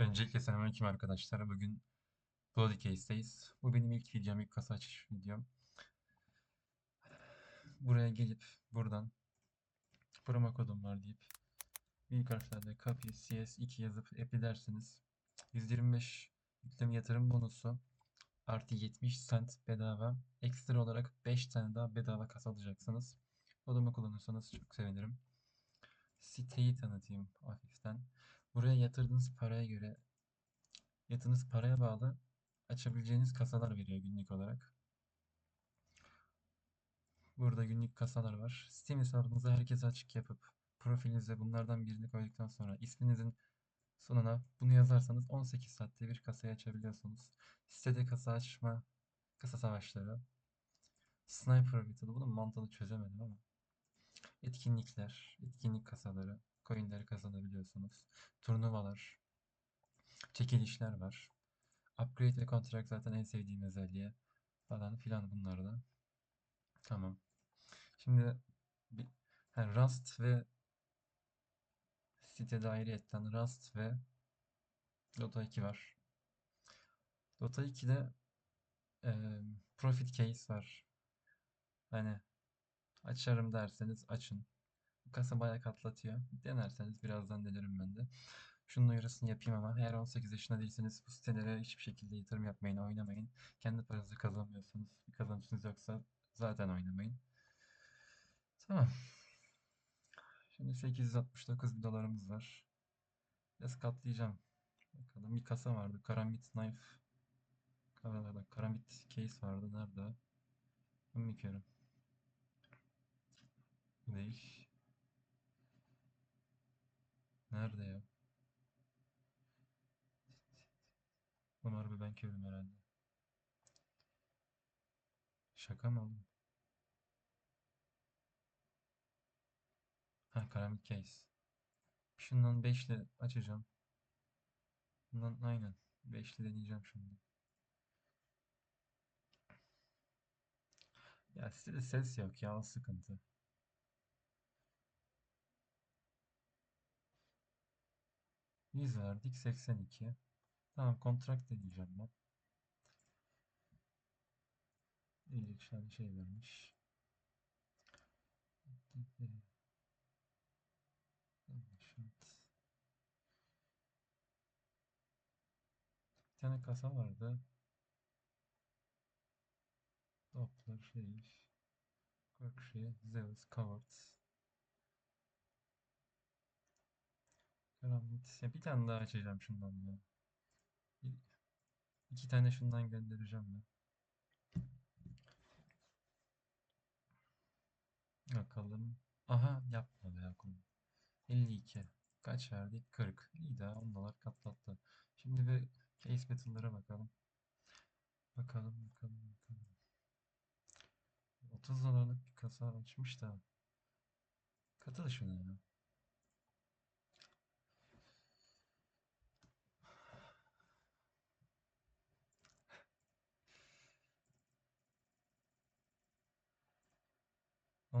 Öncelikle selamünaleyküm arkadaşlar. Bugün Bloody Case'deyiz. Bu benim ilk videom, ilk kasa açış videom. Buraya gelip buradan promo kodum var deyip büyük harflerle copy CS2 yazıp apply derseniz 125 yükleme yatırım bonusu artı 70 cent bedava ekstra olarak 5 tane daha bedava kasa alacaksınız. Kodumu kullanırsanız çok sevinirim. Siteyi tanıtayım hafiften. Buraya yatırdığınız paraya göre yatırdığınız paraya bağlı açabileceğiniz kasalar veriyor günlük olarak. Burada günlük kasalar var. Steam hesabınızı herkese açık yapıp profilinize bunlardan birini koyduktan sonra isminizin sonuna bunu yazarsanız 18 saatte bir kasayı açabiliyorsunuz. Sitede kasa açma, kasa savaşları, Sniper Battle bunun mantığını çözemedim ama etkinlikler, etkinlik kasaları, coinleri kazanabiliyorsunuz. Turnuvalar, çekilişler var. Upgrade ve contract zaten en sevdiğim özelliği falan filan bunlar da. Tamam. Şimdi ha, Rust ve sitede ayrıyetten Rust ve Dota 2 var. Dota 2'de e, Profit Case var. Hani açarım derseniz açın. Kasa bayağı katlatıyor. Denerseniz birazdan denerim ben de. Şunun uyarısını yapayım ama eğer 18 yaşında değilseniz bu sitelere hiçbir şekilde yatırım yapmayın, oynamayın. Kendi paranızı kazanmıyorsunuz. Bir kazancınız yoksa zaten oynamayın. Tamam. Şimdi 869 bin dolarımız var. Biraz katlayacağım. Bakalım bir kasa vardı. Karambit Knife. Karalarda Karambit Case vardı. Nerede? o? Bilmiyorum. Bu değil. Nerede ya? Bunu harbi ben körüm herhalde. Şaka mı oğlum? Ha Karambit Case. Şundan 5'li açacağım. Bundan aynen. 5'li deneyeceğim şimdi. Ya sitede ses yok ya o sıkıntı. Yüz verdik 82. Tamam kontrakt deneyeceğim ben. İyilik an şey vermiş. Bir tane kasa vardı. Doppler şey. Berkshire, Zeus, Coward. Karambit. Ya bir tane daha açacağım şundan ya. Bir, iki tane şundan göndereceğim ben. Bakalım. Aha yapma be Yakup. 52. Kaç verdik? 40. İyi daha 10 dolar katlattı. Şimdi bir case battle'lara bakalım. Bakalım bakalım bakalım. 30 dolarlık bir kasa açmış da. Katıl şuna ya.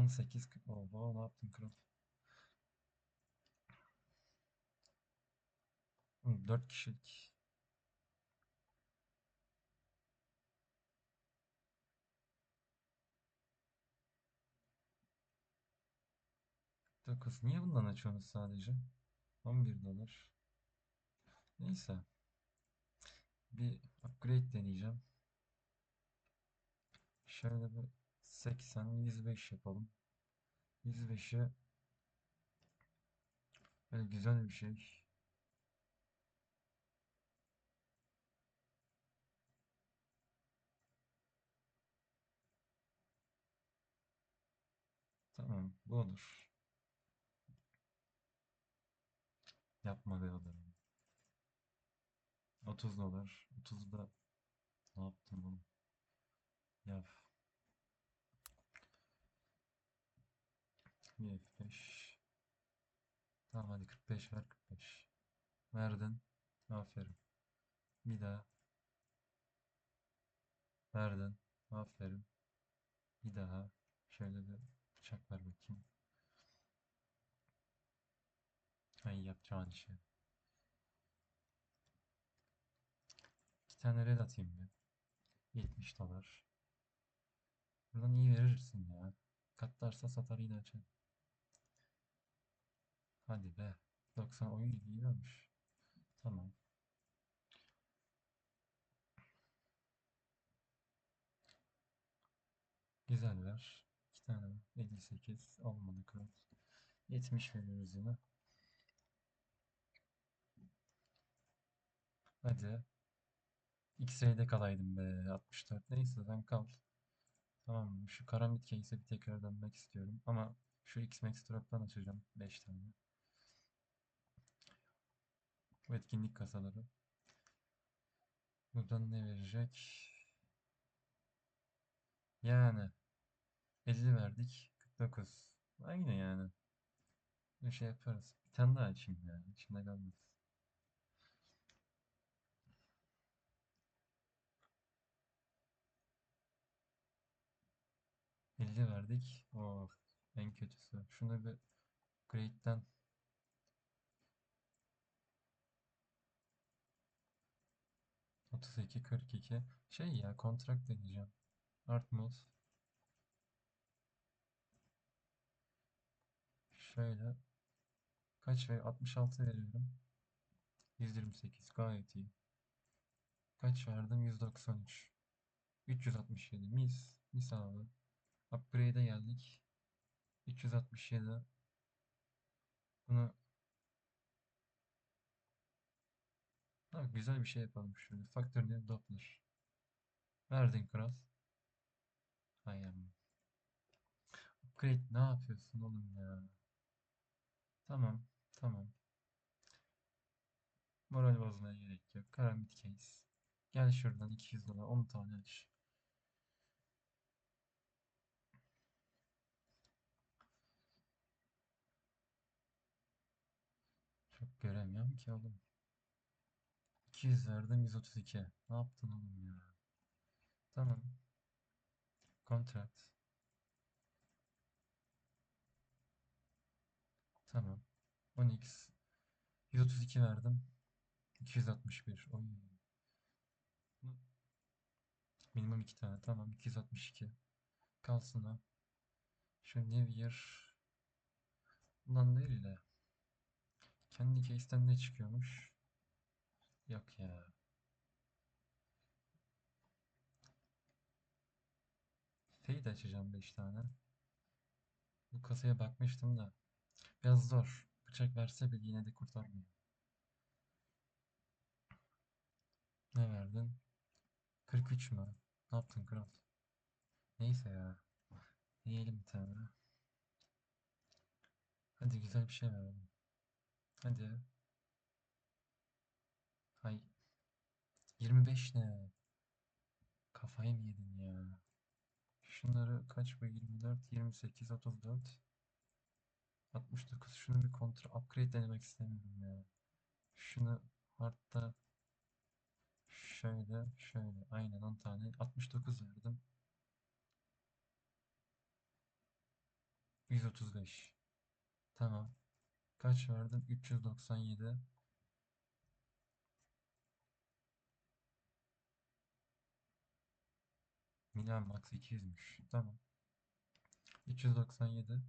On sekiz. Oha ne yaptın kral? Hı, Dört kişilik. Dokuz. Niye bundan açıyorsunuz sadece? 11 dolar. Neyse. Bir upgrade deneyeceğim. Şöyle bir 80, 105 yapalım. 105'e böyle güzel bir şey. Tamam, bu olur. Yapma be oğlum. 30 dolar. 30 da ne yaptın oğlum? Yap. Bir F5. Tamam hadi 45 ver 45. Verdin. Aferin. Bir daha. Verdin. Aferin. Bir daha. Şöyle bir bıçak ver bakayım. Ay yapacağın işi. tane red atayım bir. 70 dolar. Buradan iyi verirsin ya. Katlarsa satar yine açar. Hadi be. 90 oyun iyi vermiş. Tamam. Güzeller. İki tane var. 58 olmadı kral. 70 veriyoruz yine. Hadi. X-ray'de kalaydım be. 64. Neyse sen kal. Tamam mı? Şu karambit case'e bir tekrar dönmek istiyorum. Ama şu X-Max Drop'tan açacağım. 5 tane. Bu etkinlik kasaları. Buradan ne verecek? Yani 50 verdik. 49. Aynı yani. Bir şey yaparız. Bir tane daha açayım. Yani. İçimde kalmaz. Elli verdik. Of en kötüsü. Şunu bir grade'den 32, 42. Şey ya kontrak deneyeceğim. Art mode. Şöyle. Kaç ver? 66 veriyorum. 128 gayet iyi. Kaç verdim? 193. 367 mis. Mis abi. Upgrade'e geldik. 367. Bunu ha, güzel bir şey yapalım şöyle. Faktör ne? Doppler. Verdin kral. Aynen. Upgrade ne yapıyorsun oğlum ya? Tamam. Tamam. Moral bozmaya gerek yok. Karambit case. Gel şuradan 200 dolar 10 tane aç. Çok göremiyorum ki oğlum. 200 verdim 132. Ne yaptın oğlum ya? Tamam. Contract. Tamam. 10x. 132 verdim. 261. Oy. Minimum 2 tane. Tamam. 262. Kalsın o. Şu New Year. Bundan değil de. Kendi case'ten ne çıkıyormuş? Yok ya. Fade açacağım 5 tane. Bu kasaya bakmıştım da. Biraz zor. Bıçak verse bile yine de kurtarmıyor. Ne verdin? 43 mü? Ne yaptın kral? Neyse ya. Yiyelim bir tane. Hadi güzel bir şey verelim. Hadi. 25 ne? Kafayı mı yedin ya? Şunları kaç bu? 24, 28, 34, 69. Şunu bir kontrol upgrade denemek istemiyorum ya. Şunu hardta şöyle şöyle aynen 10 tane 69 verdim. 135. Tamam. Kaç verdim? 397. Milan Max 200'müş. Tamam. 397.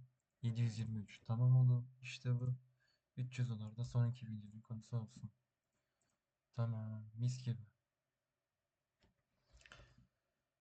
723. Tamam oğlum. İşte bu. 300 dolar da sonraki videonun konusu olsun. Tamam. Mis gibi.